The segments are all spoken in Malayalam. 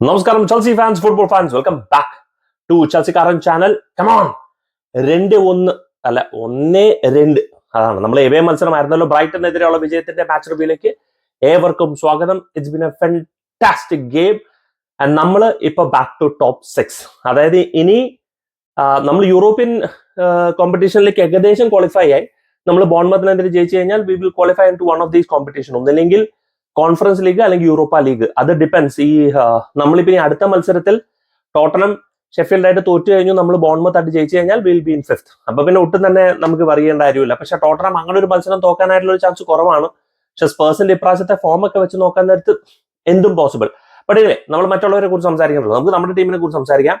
നമസ്കാരം Chelsea fans football fans welcome back to ചെൽസിക്കാരൻ channel come on രണ്ട് ഒന്ന് അല്ല ഒന്നേ രണ്ട്. അതാണ്. നമ്മൾ എവേ മത്സരമായിരുന്നല്ലോ. ബ്രൈറ്റനെതിരെയുള്ള വിജയത്തിന്റെ മാച്ച് റിവ്യൂലേക്ക് ഏവർക്കും സ്വാഗതം. It's been a fantastic game and നമ്മൾ ഇപ്പൊ ബാക്ക് ടു ടോപ്പ് സിക്സ് അതായത് ഇനി നമ്മൾ യൂറോപ്യൻ കോമ്പറ്റീഷനിലേക്ക് ഏകദേശം ക്വാളിഫൈ ആയി. നമ്മൾ ബോൺമത്തിനെതിരെ ജയിച്ചു കഴിഞ്ഞാൽ we will qualify in to one of these competition ഒന്നില്ലെങ്കിൽ കോൺഫറൻസ് ലീഗ് അല്ലെങ്കിൽ യൂറോപ്പ ലീഗ് അത് ഡിപ്പെൻസ് ഈ നമ്മളിപ്പോ ഈ അടുത്ത മത്സരത്തിൽ ടോട്ടനം ഷെഫീൽഡായിട്ട് തോറ്റു കഴിഞ്ഞു. നമ്മൾ ബോൺമത്ത് ആയിട്ട് ജയിച്ചു കഴിഞ്ഞാൽ വിൽ ബി ഇൻ ഫിഫ്ത് അപ്പൊ പിന്നെ ഒട്ടും തന്നെ നമുക്ക് പറയേണ്ട കാര്യമില്ല. പക്ഷെ ടോട്ടനം അങ്ങനെ ഒരു മത്സരം തോക്കാനായിട്ടുള്ള ഒരു ചാൻസ് കുറവാണ്. പക്ഷെ സ്പേഴ്സിന്റെ ഇപ്രാവശ്യത്തെ ഫോം ഒക്കെ വെച്ച് നോക്കാൻ നേരത്ത് എന്തും പോസിബിൾ ബട്ട് ഇല്ലേ നമ്മൾ മറ്റുള്ളവരെ കുറിച്ച് സംസാരിക്കുന്നത് നമുക്ക് നമ്മുടെ ടീമിനെ കുറിച്ച് സംസാരിക്കാം.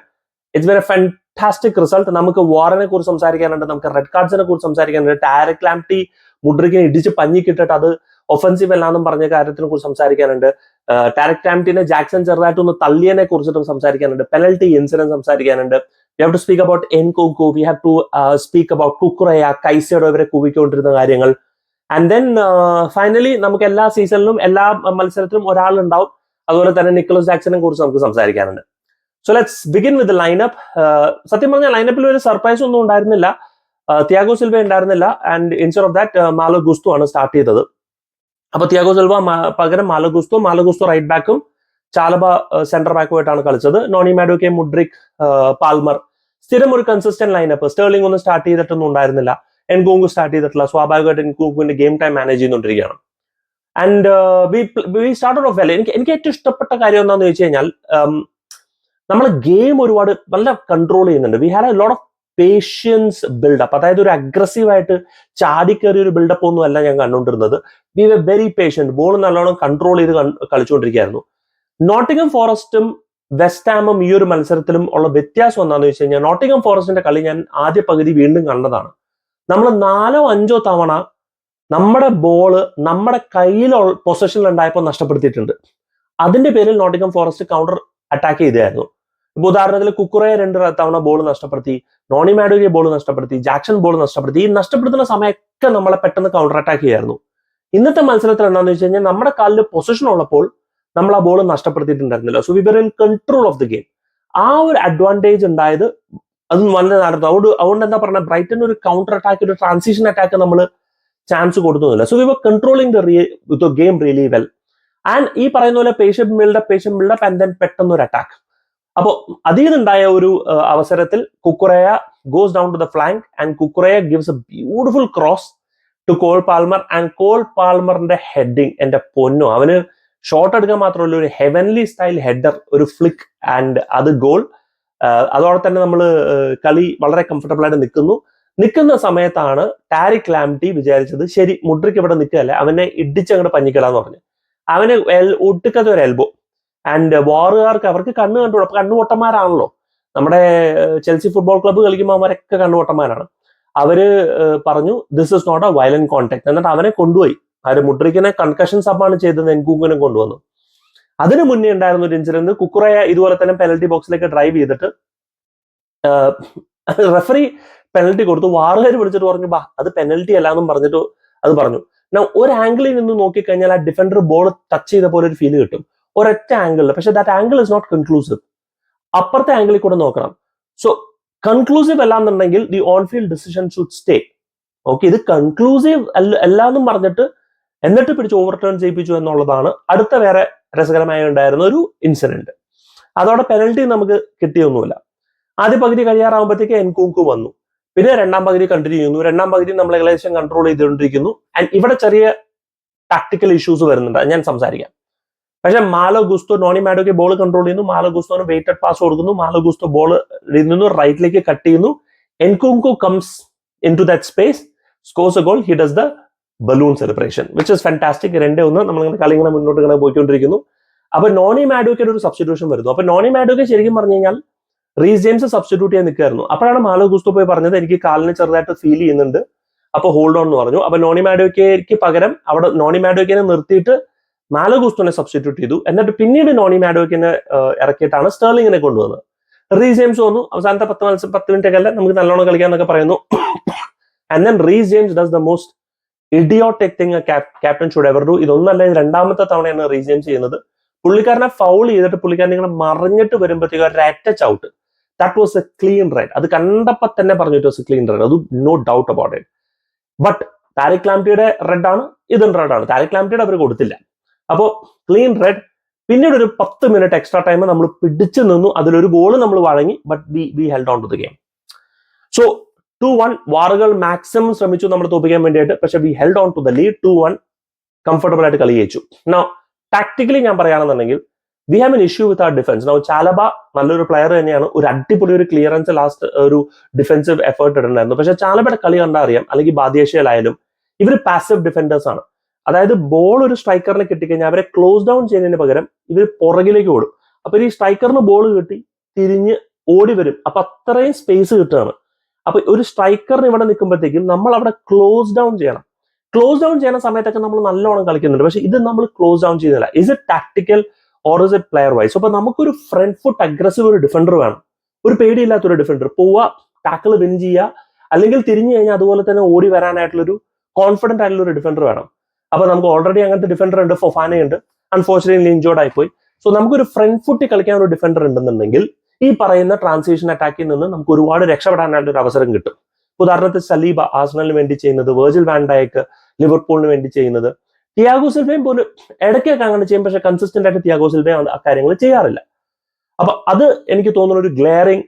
ഇറ്റ്സ് വെരി ഫാന്റാസ്റ്റിക് റിസൾട്ട് നമുക്ക് വാറിനെ കുറിച്ച് സംസാരിക്കാനുണ്ട്. നമുക്ക് റെഡ് കാർഡ്സിനെ കുറിച്ച് സംസാരിക്കാനുണ്ട്. ടാരക് ലാംപ്റ്റി മുഡ്രിക്കിനെ ഇടിച്ച് പഞ്ഞി കിട്ടിട്ട് അത് ഒഫൻസീവ് അല്ലാന്നും പറഞ്ഞ കാര്യത്തിനെ കുറിച്ച് സംസാരിക്കാനുണ്ട്. ടാരക് ടാംറ്റിനെ ജാക്സൺ ചെറുതായിട്ട് ഒന്ന് തള്ളിയനെ കുറിച്ചിട്ടും സംസാരിക്കാനുണ്ട്. പെനൽറ്റി ഇൻസിഡന്റ് സംസാരിക്കാനുണ്ട്. We have to speak about N Kuku we have to speak about Cucurella കൈസയുടെ ഇവരെ കുവിക്കൊണ്ടിരുന്ന കാര്യങ്ങൾ. ആൻഡ് ദെൻ ഫൈനലി നമുക്ക് എല്ലാ സീസണിലും എല്ലാ മത്സരത്തിലും ഒരാളുണ്ടാവും. അതുപോലെ തന്നെ നിക്കോളസ് ജാക്സനെ കുറിച്ച് നമുക്ക് സംസാരിക്കാനുണ്ട്. So let's begin with lineup സത്യം പറഞ്ഞാൽ ലൈനപ്പിൽ ഒരു സർപ്രൈസ് ഒന്നും ഉണ്ടായിരുന്നില്ല. തിയാഗോ സിൽവ ഉണ്ടായിരുന്നില്ല. And instead of that Malo Gusto ആണ് സ്റ്റാർട്ട് ചെയ്തത്. അപ്പൊ തിയാഗോ സിൽവ പകരം Malo Gusto Malo Gusto right ബാക്കും ചാലബ സെന്റർ ബാക്കുമായിട്ടാണ് കളിച്ചത്. Noni Madueke Mudryk Palmer. സ്ഥിരം ഒരു കൺസിസ്റ്റന്റ് ലൈനപ്പ് സ്റ്റേർലിംഗ് ഒന്നും സ്റ്റാർട്ട് ചെയ്തിട്ടൊന്നും ഉണ്ടായിരുന്നില്ല. എൻകൂങ്കു സ്റ്റാർട്ട് ചെയ്തിട്ടില്ല. സ്വാഭാവികമായിട്ട് എൻകൂങ്കുവിന്റെ ഗെയിം ടൈം മാനേജ് ചെയ്തുകൊണ്ടിരിക്കുകയാണ്. And we started off well എനിക്ക് എനിക്ക് ഏറ്റവും ഇഷ്ടപ്പെട്ട കാര്യം എന്താണെന്ന് വെച്ച് കഴിഞ്ഞാൽ നമ്മൾ ഗെയിം ഒരുപാട് നല്ല കൺട്രോൾ ചെയ്യുന്നുണ്ട്. We have a lot of patience build up അതായത് ഒരു അഗ്രസീവ് ആയിട്ട് ചാടിക്കേറിയ ഒരു ബിൽഡപ്പ് ഒന്നും അല്ല ഞാൻ കണ്ടുകൊണ്ടിരുന്നത്. We we very patient ball നല്ലോണം കൺട്രോൾ ചെയ്ത് കളിച്ചുകൊണ്ടിരിക്കുകയായിരുന്നു. നോട്ടിംഗം ഫോറസ്റ്റും വെസ്റ്റാമും ഈ ഒരു മത്സരത്തിലും ഉള്ള വ്യത്യാസം എന്താണെന്ന് വെച്ച് കഴിഞ്ഞാൽ നോട്ടിംഗം ഫോറസ്റ്റിന്റെ കളി ഞാൻ ആദ്യ പകുതി വീണ്ടും കണ്ടതാണ്. നമ്മൾ നാലോ അഞ്ചോ തവണ നമ്മുടെ ബോൾ നമ്മുടെ കയ്യിൽ പൊസിഷനിൽ ഉണ്ടായപ്പോൾ നഷ്ടപ്പെടുത്തിയിട്ടുണ്ട്. അതിന്റെ പേരിൽ നോട്ടിംഗം ഫോറസ്റ്റ് കൗണ്ടർ അറ്റാക്ക് ചെയ്തായിരുന്നു ഇപ്പൊ ഉദാഹരണത്തിൽ കുക്കുറയെ രണ്ട് തവണ ബോൾ നഷ്ടപ്പെടുത്തി നോണി മാഡോയെ ബോൾ നഷ്ടപ്പെടുത്തി ജാക്സൺ ബോൾ നഷ്ടപ്പെടുത്തി ഈ നഷ്ടപ്പെടുത്തുന്ന സമയമൊക്കെ നമ്മളെ പെട്ടെന്ന് കൗണ്ടർ അറ്റാക്ക് ചെയ്യായിരുന്നു. ഇന്നത്തെ മത്സരത്തിൽ എന്താണെന്ന് വെച്ച് കഴിഞ്ഞാൽ നമ്മുടെ കാലിൽ പൊസിഷൻ ഉള്ളപ്പോൾ നമ്മൾ ആ ball നഷ്ടപ്പെടുത്തിയിട്ടുണ്ടായിരുന്നില്ല. So we in control of the game ആ ഒരു അഡ്വാന്റേജ് ഉണ്ടായത് അത് നല്ല നടന്നു. അതുകൊണ്ട് അതുകൊണ്ട് എന്താ പറഞ്ഞ ബ്രൈറ്റൻ ഒരു കൗണ്ടർ അറ്റാക്ക് ഒരു ട്രാൻസിഷൻ അറ്റാക്ക് നമ്മൾ ചാൻസ് കൊടുക്കുന്നില്ല. So we were controlling the game really well and ഈ പറയുന്ന പോലെ patient build up patient build up and then പെട്ടെന്ന് ഒരു അറ്റാക്ക് അപ്പോൾ അതിൽ നിന്നുണ്ടായ ഒരു അവസരത്തിൽ Cucurella goes down to the flank and Cucurella gives a beautiful cross to Cole Palmer and Cole പാൽമറിന്റെ heading എന്റെ പൊന്നു. അവന് ഷോട്ട് എടുക്കാൻ മാത്രമല്ല ഒരു ഹെവൻലി സ്റ്റൈൽ ഹെഡർ ഒരു ഫ്ലിക്ക് ആൻഡ് അത് ഗോൾ അതോടെ തന്നെ നമ്മൾ കളി വളരെ കംഫർട്ടബിൾ ആയിട്ട് നിൽക്കുന്നു. നിൽക്കുന്ന സമയത്താണ് ടാരിക് ലാംറ്റി വിചാരിച്ചത് ശരി മുഡ്രിക്ക് ഇവിടെ നിൽക്കുകയല്ലേ അവനെ ഇടിച്ചങ്ങോട്ട് പഞ്ഞിക്കിടാന്ന് പറഞ്ഞു. അവന് ഒട്ടുക്കത്തെ ഒരു എൽബോ ആൻഡ് വാറുകാർക്ക് അവർക്ക് കണ്ണ് കണ്ടു അപ്പൊ കണ്ണുപൊട്ടന്മാരാണല്ലോ നമ്മുടെ ചെൽസി ഫുട്ബോൾ ക്ലബ്ബ് കളിക്കുമ്പോൾ അവരൊക്കെ കണ്ണുപൊട്ടന്മാരാണ് അവർ പറഞ്ഞു this is not a violent contact എന്നിട്ട് അവനെ കൊണ്ടുപോയി. അവർ മുഡ്രിക്കിനെ കൺകഷൻ സബാണ് ചെയ്തത് എൻകൂങ്ങിനെ കൊണ്ടുവന്നു. അതിനു മുന്നേ ഉണ്ടായിരുന്ന ഒരു ഇൻസിഡന്റ് കുക്കുറയ ഇതുപോലെ തന്നെ പെനൽറ്റി ബോക്സിലേക്ക് ഡ്രൈവ് ചെയ്തിട്ട് റെഫറി പെനൽറ്റി കൊടുത്തു. വാറുകാർ വിളിച്ചിട്ട് പറഞ്ഞു ബാ അത് പെനൽറ്റി അല്ല എന്നും പറഞ്ഞിട്ട് അത് പറഞ്ഞു. ഒരു ആംഗിളിൽ നിന്ന് നോക്കിക്കഴിഞ്ഞാൽ ആ ഡിഫൻഡർ ബോൾ ടച്ച് ചെയ്ത പോലെ ഒരു ഫീൽ കിട്ടും. ഒരൊറ്റ ആംഗിളിൽ പക്ഷെ that angle is not conclusive അപ്പുറത്തെ ആംഗിളിൽ കൂടെ നോക്കണം. സോ കൺക്ലൂസീവ് അല്ലാന്നുണ്ടെങ്കിൽ the on field decision should stay okay ഇത് കൺക്ലൂസീവ് അല്ല അല്ലാന്നും പറഞ്ഞിട്ട് എന്നിട്ട് പിടിച്ച് ഓവർ ടേൺ ചെയ്യിപ്പിച്ചു എന്നുള്ളതാണ്. അടുത്ത വേറെ രസകരമായി ഉണ്ടായിരുന്ന ഒരു ഇൻസിഡന്റ് അതോടെ പെനൽറ്റി നമുക്ക് കിട്ടിയൊന്നുമില്ല. ആദ്യ പകുതി കഴിയാറാകുമ്പോഴത്തേക്ക് എൻകൂങ്കു വന്നു. പിന്നെ രണ്ടാം പകുതി കണ്ടിന്യൂ ചെയ്യുന്നു. രണ്ടാം പകുതി നമ്മൾ ഏകദേശം കൺട്രോൾ ചെയ്തുകൊണ്ടിരിക്കുന്നു. ആൻഡ് ഇവിടെ ചെറിയ ടാക്ടിക്കൽ ഇഷ്യൂസ് വരുന്നുണ്ട്. ഞാൻ സംസാരിക്കാം. പക്ഷെ Malo Gusto Noni Madueke ball control ചെയ്യുന്നു. മാലോ ഗുസ്തോന് വെയിറ്റഡ് പാസ് കൊടുക്കുന്നു. മാലോ ഗുസ്തോ ബോൾ നിന്നു റൈറ്റിലേക്ക് കട്ട് ചെയ്യുന്നു. Nkunku comes in to that space scores a goal he does the balloon celebration which is fantastic രണ്ടേ ഒന്ന്. നമ്മളിങ്ങനെ കളി ഇങ്ങനെ മുന്നോട്ട് ഇങ്ങനെ പോയിക്കൊണ്ടിരിക്കുന്നു. അപ്പൊ നോണി മാഡോക്കയുടെ ഒരു സബ്സ്റ്റിറ്റ്യൂഷൻ വരുന്നു. അപ്പൊ നോണി മാഡോക്ക് ശരിക്കും പറഞ്ഞു കഴിഞ്ഞാൽ റീസ് ജെയിംസ് സബ്സ്റ്റിറ്റ്യൂട്ട് ചെയ്യാൻ നിൽക്കുകയായിരുന്നു. അപ്പോഴാണ് മാലോ ഗുസ്തോ പോയി പറഞ്ഞത് എനിക്ക് കാലിന് ചെറുതായിട്ട് ഫീൽ ചെയ്യുന്നുണ്ട്. അപ്പൊ ഹോൾഡ് ഓൺ എന്ന് പറഞ്ഞു. അപ്പൊ നോണി മാഡോക്കയ്ക്ക് പകരം അവിടെ നോണി മാഡോക്കിനെ നിർത്തിയിട്ട് മാലോ ഗുസ്തോനെ സബ്സ്റ്റിറ്റ്യൂട്ട് ചെയ്തു. എന്നിട്ട് പിന്നീട് നോണി മാഡോക്കിനെ ഇറക്കിയിട്ടാണ് സ്റ്റേർലിങ്ങിനെ കൊണ്ടുവന്നത്. റീസ് ജെയിംസ് വന്നു. അവസാനത്തെ പത്ത് മത്സരം പത്ത് മിനിറ്റ് ഒക്കെ നമുക്ക് നല്ലോണം കളിക്കാന്നൊക്കെ പറയുന്നു. And then Reece James does the most idiotic thing captain should ever do ഇതൊന്നല്ല ഇത് രണ്ടാമത്തെ തവണയാണ് റീസ് ജെയിംസ് ചെയ്യുന്നത്. പുള്ളിക്കാരനെ ഫൗൾ ചെയ്തിട്ട് പുള്ളിക്കാരൻ ഇങ്ങനെ മറിഞ്ഞിട്ട് വരുമ്പോഴത്തേക്ക് ഒരു out that was a clean red അത് കണ്ടപ്പോ തന്നെ പറഞ്ഞു വാസ് എ ക്ലീൻ റൈഡ് അത് no doubt about it but Tariq ലാംറ്റിയുടെ red ആണ്. ഇതും റെഡ് ആണ്. താരിക് ലാംറ്റിയുടെ അവർ കൊടുത്തില്ല. അപ്പോൾ ക്ലീൻ റെഡ് പിന്നീട് ഒരു പത്ത് മിനിറ്റ് എക്സ്ട്രാ ടൈം നമ്മൾ പിടിച്ചു നിന്നു. അതിലൊരു ഗോൾ നമ്മൾ വഴങ്ങി but we we held on to the game so two one വാറുകൾ maximum ശ്രമിച്ചു നമ്മൾ തോപ്പിക്കാൻ വേണ്ടിയിട്ട്. പക്ഷെ we held on to the lead two one comfortable ആയിട്ട് കളി ജയിച്ചു. നോ ടാക്ടിക്കലി ഞാൻ പറയുകയാണെന്നുണ്ടെങ്കിൽ we have an issue with our defence no Chalobah നല്ലൊരു പ്ലെയർ തന്നെയാണ്. ഒരു അടിപൊളി ഒരു ക്ലിയറൻസ് ലാസ്റ്റ് ഒരു ഡിഫൻസീവ് എഫേർട്ട് ഇടുന്നുണ്ടായിരുന്നു പക്ഷെ ചാലബയുടെ കളി കണ്ടാൽ അറിയാം. അല്ലെങ്കിൽ ബാദ്യേഷ്യയിലായാലും ഇവർ പാസീവ് ഡിഫൻഡേഴ്സ് ആണ്. അതായത് ബോൾ ഒരു സ്ട്രൈക്കറിനെ കിട്ടിക്കഴിഞ്ഞാൽ അവരെ ക്ലോസ് ഡൗൺ ചെയ്യുന്നതിന് പകരം ഇവർ പുറകിലേക്ക് ഓടും. അപ്പൊ ഈ സ്ട്രൈക്കറിന് ബോൾ കിട്ടി തിരിഞ്ഞ് ഓടി വരും. അപ്പൊ അത്രയും സ്പേസ് കിട്ടുകയാണ്. അപ്പൊ ഒരു സ്ട്രൈക്കറിന് ഇവിടെ നിൽക്കുമ്പോഴത്തേക്കും നമ്മൾ അവിടെ ക്ലോസ് ഡൗൺ ചെയ്യണം. ക്ലോസ് ഡൗൺ ചെയ്യുന്ന സമയത്തൊക്കെ നമ്മൾ നല്ലോണം കളിക്കുന്നുണ്ട്. പക്ഷെ ഇത് നമ്മൾ ക്ലോസ് ഡൗൺ ചെയ്യുന്നില്ല. Is it tactical or is it player wise അപ്പൊ നമുക്കൊരു ഫ്രണ്ട് ഫുട്ട് അഗ്രസീവ് ഒരു ഡിഫൻഡർ വേണം. ഒരു പേടിയില്ലാത്ത ഒരു ഡിഫൻഡർ പോവുക ടാക്കിൾ വിൻ ചെയ്യുക. അല്ലെങ്കിൽ തിരിഞ്ഞു കഴിഞ്ഞാൽ അതുപോലെ തന്നെ ഓടി വരാനായിട്ടുള്ളൊരു കോൺഫിഡന്റ് ആയിട്ടുള്ള ഒരു ഡിഫൻഡർ വേണം. അപ്പൊ നമുക്ക് ഓൾറെഡി അങ്ങനത്തെ ഡിഫൻഡർ ഉണ്ട് ഫൊഫാന ഉണ്ട്. അൺഫോർച്ചുനേറ്റ്ലി ഇഞ്ചോർഡ് ആയിപ്പോയി. സോ നമുക്കൊരു ഫ്രണ്ട് ഫുട്ടി കളിക്കാൻ ഒരു ഡിഫൻഡർ ഉണ്ടെന്നുണ്ടെങ്കിൽ ഈ പറയുന്ന ട്രാൻസിഷൻ അറ്റാക്കിൽ നിന്ന് നമുക്ക് ഒരുപാട് രക്ഷപ്പെടാനായിട്ട് ഒരു അവസരം കിട്ടും. ഉദാഹരണത്തിന് സലീബ ആസ്നലിന് വേണ്ടി ചെയ്യുന്നത് വേർജിൽ വാൻഡായക്ക് ലിവർപൂളിന് വേണ്ടി ചെയ്യുന്നത്. തിയാഗോ സിൽവയും പോലും ഇടയ്ക്കൊക്കെ അങ്ങനെ ചെയ്യും പക്ഷെ കൺസിസ്റ്റന്റ് ആയിട്ട് തിയാഗോ സിൽവയും ആ കാര്യങ്ങൾ ചെയ്യാറില്ല. അപ്പൊ അത് എനിക്ക് തോന്നുന്ന ഒരു ഗ്ലെയറിംഗ്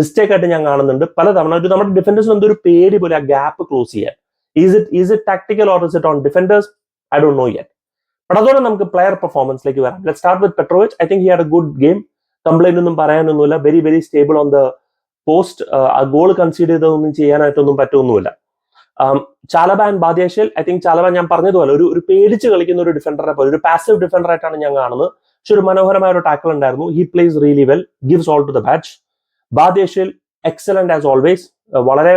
മിസ്റ്റേക്ക് ആയിട്ട് ഞാൻ കാണുന്നുണ്ട്. പലതവണ ഒരു നമ്മുടെ ഡിഫൻഡേഴ്സിന് എന്തൊരു പേടി പോലെ ആ ഗ്യാപ്പ് ക്ലോസ് ചെയ്യാൻ. Is it is it tactical or is it on defenders I Dr know yet but അതോടെ നമുക്ക് പ്ലെയർ പെർഫോമൻസിലേക്ക് വരാം. Let start with Petrovic I think he had a good game complaint ഒന്നും പറയാനൊന്നുമില്ല. Very very stable on the post ആ ഗോൾ കൺസീഡ് ചെയ്തതൊന്നും ചെയ്യാനായിട്ടൊന്നും പറ്റൊന്നുമില്ല. ചാലബാൻ ബാദ്യാശയിൽ ഐ തിങ്ക് ചാലബാൻ ഞാൻ പറഞ്ഞതുപോലെ ഒരു ഒരു പേടിച്ച് കളിക്കുന്ന ഒരു ഡിഫൻഡറെ പോലെ ഒരു പാസീവ് ഡിഫൻഡർ ആയിട്ടാണ് ഞാൻ കാണുന്നത്. പക്ഷെ ഒരു മനോഹരമായ ഒരു ടാക്കിൾ ഉണ്ടായിരുന്നു. He plays really well gives all to the badge ബാദ്യേഷ്യയിൽ excellent as always വളരെ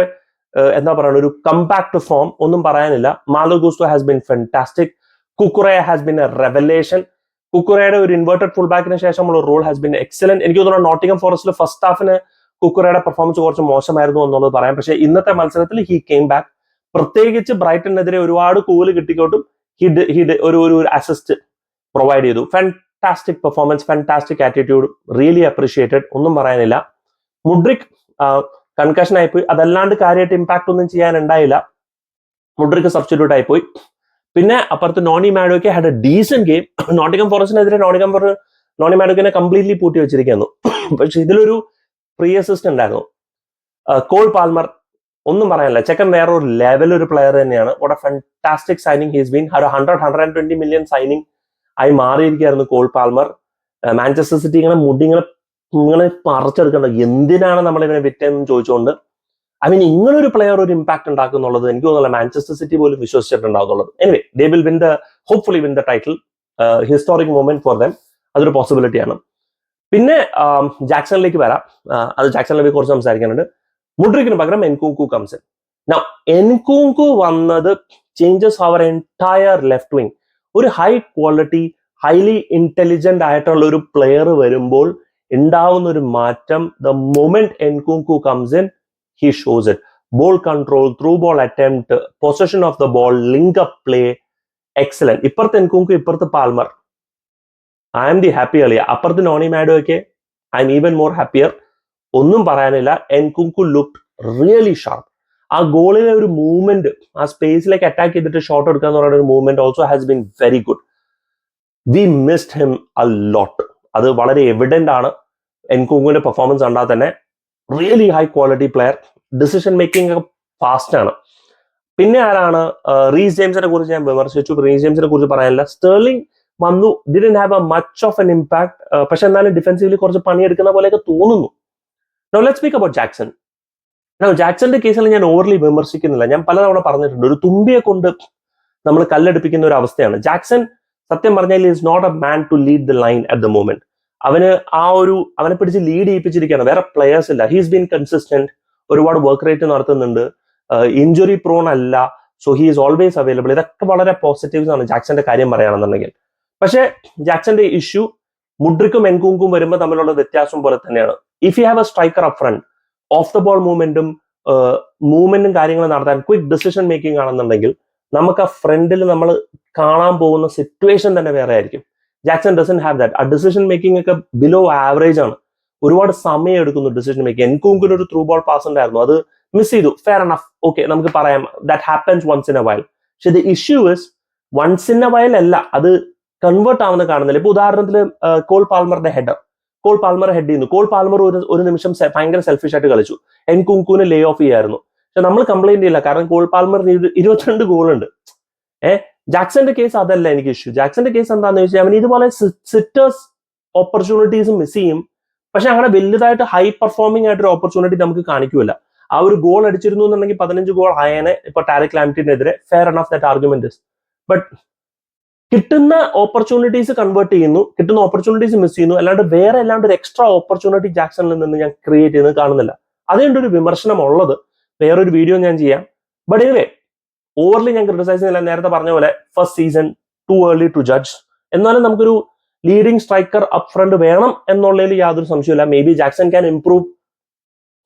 എന്താ പറയുക ഒരു കമ്പാക്ട് ഫോം ഒന്നും പറയാനില്ല. Malo has been fantastic Cucurella has been a revelation കുക്കുറയുടെ ഒരു ഇൻവേർട്ടഡ് ഫുൾ ബാക്കിന് ശേഷമുള്ള റോൾ ഹാസ് ബിൻ എക്സലന്റ് എനിക്ക് തോന്നുന്നു നോട്ടിംഗം ഫോറസ്റ്റിൽ ഫസ്റ്റ് ഹാഫിന് കുക്കുറയുടെ പെർഫോമൻസ് കുറച്ച് മോശമായിരുന്നു എന്നുള്ളത് പറയാം. പക്ഷേ ഇന്നത്തെ മത്സരത്തിൽ ഹി കെയിം ബാക്ക് പ്രത്യേകിച്ച് ബ്രൈറ്റനെതിരെ ഒരുപാട് കൂൽ കിട്ടിക്കോട്ടും ഹിഡ് ഹിഡ് ഒരു ഒരു അസിസ്റ്റ് പ്രൊവൈഡ് ചെയ്തു. Fantastic performance fantastic attitude really appreciated ഒന്നും പറയാനില്ല. മുഡ്രിക് കൺകഷൻ ആയിപ്പോയി. അതല്ലാണ്ട് കാര്യമായിട്ട് ഇമ്പാക്ട് ഒന്നും ചെയ്യാൻ ഉണ്ടായില്ല മുഡ്രിക്ക് സബ്സ്റ്റിറ്റ്യൂട്ട് ആയിപ്പോയി. പിന്നെ അപ്പുറത്ത് Noni മാഡോയ്ക്ക് had a decent game Nottingham ഫോറസ്റ്റിനെതിരെ നോണിക്കം ഫോർ നോണി മാഡോക്കിനെ കംപ്ലീറ്റ്ലി പൂട്ടി വെച്ചിരിക്കുന്നു. പക്ഷെ ഇതിലൊരു പ്രീ അസിസ്റ്റ് ഉണ്ടായിരുന്നു. കോൾ പാൽമർ ഒന്നും പറയാനില്ല. ചെക്കൻ വേറെ ഒരു ലെവൽ ഒരു പ്ലെയർ തന്നെയാണ്. What a fantastic signing he's been ഒരു hundred hundred and twenty million signing ആയി മാറിയിരിക്കുകയായിരുന്നു കോൾ പാൽമർ. മാഞ്ചസ്റ്റർ സിറ്റി ഇങ്ങനെ മുടി ഇങ്ങനെ ഇങ്ങനെ പറിച്ചെടുക്കേണ്ട എന്തിനാണ് നമ്മൾ ഇവനെ വിറ്റെന്ന് ചോദിച്ചുകൊണ്ട് ഐ മീൻ ഇങ്ങനെ ഒരു പ്ലെയർ ഒരു ഇമ്പാക്ട് ഉണ്ടാക്കുന്നുള്ളത് എനിക്ക് തോന്നുന്നില്ല മാഞ്ചസ്റ്റർ സിറ്റി പോലും വിശ്വസിച്ചിട്ടുണ്ടാവുന്നുള്ളത് anyway they will win the hopefully win the title historic moment for them അതൊരു പോസിബിലിറ്റിയാണ് പിന്നെ ജാക്സണിലേക്ക് വരാം. അത് ജാക്സണിലേക്ക് കുറച്ച് സംസാരിക്കാനുണ്ട്. മുഡ്രിക്കിന് പകരം എൻകുങ്കു കംസ് ഇൻ എൻകുങ്കു വന്നത് ചേഞ്ചസ് അവർ എന്റയർ ലെഫ്റ്റ് വിങ് ഒരു ഹൈ ക്വാളിറ്റി ഹൈലി ഇന്റലിജന്റ് ആയിട്ടുള്ള ഒരു പ്ലെയർ വരുമ്പോൾ ഉണ്ടാവുന്ന ഒരു മാറ്റം the moment Nkunku comes in he shows it ball control through ball attempt possession of the ball link up play excellent ഇപ്പുറത്ത് എൻകുങ്കു ഇപ്പുറത്ത് Palmer I am the happy അളിയ അപ്പുറത്ത് നോണി മാഡോ ഒക്കെ I am even more happier ഒന്നും പറയാനില്ല. എൻകുങ്കു ലുക്ക് റിയലി ഷാർപ്പ് ആ ഗോളിലെ ഒരു മൂവ്മെന്റ് ആ സ്പേസിലേക്ക് അറ്റാക്ക് ചെയ്തിട്ട് ഷോട്ട് എടുക്കുക എന്ന് പറയുന്ന ഒരു movement also has been very good we missed him a lot അത് വളരെ എവിഡന്റ് ആണ്. എൻകുങ്കുവിന്റെ പെർഫോമൻസ് കണ്ടാൽ തന്നെ really high quality player decision making fast ആണ്. പിന്നെ ആരാണ്? റീസ് ജെയിംസിനെ കുറിച്ച് ഞാൻ വിമർശിച്ചു. റീസ് ജെയിംസിനെ കുറിച്ച് പറയാനില്ല. സ്റ്റേർലിംഗ് വന്നു. Didn't have a much of an impact പക്ഷെ എന്നാലും ഡിഫൻസീവ്ലി കുറച്ച് പണിയെടുക്കുന്ന പോലെയൊക്കെ തോന്നുന്നു. No let speak about Jackson no ജാക്സന്റെ കേസിൽ ഞാൻ ഓവർലി വിമർശിക്കുന്നില്ല. ഞാൻ പലതവണ പറഞ്ഞിട്ടുണ്ട്. ഒരു തുമ്പിയെ കൊണ്ട് നമ്മൾ കല്ലെടുപ്പിക്കുന്ന ഒരു അവസ്ഥയാണ്. ജാക്സൺ സത്യം പറഞ്ഞാൽ is not a man to lead the line at the moment അവന് ആ ഒരു അവനെ പിടിച്ച് ലീഡ് ചെയ്യിപ്പിച്ചിരിക്കുകയാണ്. വേറെ പ്ലെയേഴ്സ് ഇല്ല. ഹീസ് ബീൻ കൺസിസ്റ്റന്റ് ഒരുപാട് വർക്ക് റേറ്റ് നടത്തുന്നുണ്ട്. ഇഞ്ചുറി പ്രോൺ അല്ല. So he is always available ഇതൊക്കെ വളരെ പോസിറ്റീവ്സ് ആണ് ജാക്സന്റെ കാര്യം പറയുകയാണെന്നുണ്ടെങ്കിൽ. പക്ഷേ ജാക്സന്റെ ഇഷ്യൂ മുഡ്രിക്കും എൻകുങ്കും വരുമ്പോൾ തമ്മിലുള്ള വ്യത്യാസം പോലെ തന്നെയാണ്. If you have a striker up front of the ball മൂവ്മെന്റും മൂവ്മെന്റും കാര്യങ്ങളും നടത്താൻ ക്വിക്ക് ഡിസിഷൻ മേക്കിംഗ് ആണെന്നുണ്ടെങ്കിൽ നമുക്ക് ആ ഫ്രണ്ടിൽ നമ്മൾ കാണാൻ പോകുന്ന സിറ്റുവേഷൻ തന്നെ വേറെ ആയിരിക്കും. ജാക്സൺ ഡസൻ ഹാവ് ദാറ്റ് ആ ഡിസിഷൻ മേക്കിംഗ് ഒക്കെ ബിലോ ആവറേജ് ആണ്. ഒരുപാട് സമയം എടുക്കുന്നു ഡിസിഷൻ മേക്കിംഗ് എൻകൂങ്കിന് ഒരു ത്രൂ ബോൾ പാസ് ഉണ്ടായിരുന്നു. അത് മിസ് ചെയ്തു. ഫെയർ എനഫ് ഓക്കെ നമുക്ക് പറയാം. That happens once in a while പക്ഷെ the issue is once in a while അല്ല. അത് കൺവേർട്ട് ആവുന്ന കാണുന്നില്ല. ഇപ്പൊ ഉദാഹരണത്തിന് കോൾ പാൽമറിന്റെ ഹെഡർ കോൾ പാൽമർ ഹെഡ് ചെയ്യുന്നു. കോൾ പാൽമർ ഒരു ഒരു നിമിഷം ഭയങ്കര സെൽഫിഷ് ആയിട്ട് കളിച്ചു. എൻ കുങ്കുവിനെ ലേ ഓഫ് ചെയ്യായിരുന്നു. പക്ഷെ നമ്മൾ കംപ്ലൈന്റ് ചെയ്യില്ല. കാരണം കോൾ പാൽമറിന് ഇരു- ഇരുപത്തിരണ്ട് ഗോളുണ്ട് ഏഹ് ജാക്സന്റെ കേസ് അതല്ല എനിക്ക് ഇഷ്യൂ ജാക്സന്റെ കേസ് എന്താണെന്ന് വെച്ചാൽ അവൻ ഇതുപോലെ സിറ്റേഴ്സ് ഓപ്പർച്യൂണിറ്റീസ് മിസ് ചെയ്യും. പക്ഷെ അങ്ങനെ വലുതായിട്ട് ഹൈ പെർഫോമിംഗ് ആയിട്ടൊരു ഓപ്പർച്യൂണിറ്റി നമുക്ക് കാണിക്കൂല. ആ ഒരു ഗോൾ അടിച്ചിരുന്നു എന്നുണ്ടെങ്കിൽ പതിനഞ്ച് ഗോൾ ആയനെ ഇപ്പൊ ടാരക് ലാംറ്റിനെതിരെ fair enough that argument but കിട്ടുന്ന ഓപ്പർച്യൂണിറ്റീസ് കൺവേർട്ട് ചെയ്യുന്നു. കിട്ടുന്ന ഓപ്പർച്യൂണിറ്റീസ് മിസ് ചെയ്യുന്നു. അല്ലാണ്ട് വേറെ അല്ലാണ്ട് ഒരു എക്സ്ട്രാ ഓപ്പർച്യൂണിറ്റി ജാക്സണിൽ നിന്ന് ഞാൻ ക്രിയേറ്റ് ചെയ്യുന്നത് കാണുന്നില്ല. അതുകൊണ്ട് ഒരു വിമർശനം ഉള്ളത് വേറൊരു വീഡിയോ ഞാൻ ചെയ്യാം. ബട്ട് എനിവേ ഓവർലി ഞാൻ ക്രിട്ടിസൈസ് ചെയ്യുന്നില്ല. നേരത്തെ പറഞ്ഞ പോലെ first season too early to judge എന്നാലും നമുക്കൊരു ലീഡിംഗ് സ്ട്രൈക്കർ അപ് ഫ്രണ്ട് വേണം എന്നുള്ളതിൽ യാതൊരു സംശയമില്ല maybe Jackson can improve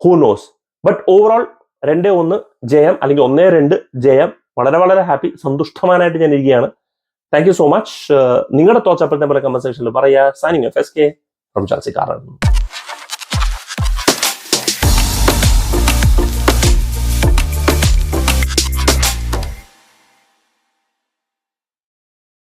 who knows but overall രണ്ടേ ഒന്ന് ജയം അല്ലെങ്കിൽ ഒന്നേ രണ്ട് ജയം. വളരെ വളരെ ഹാപ്പി സന്തുഷ്ടമാനായിട്ട് ഞാൻ ഇരിക്കുകയാണ്. താങ്ക് യു സോ മച്ച് നിങ്ങളുടെ തോച്ചപ്പോഴത്തെ പോലെ കമന്റ് സെക്ഷനിൽ പറയുക. Signing F S K from ചാൻസിക്കാരൻ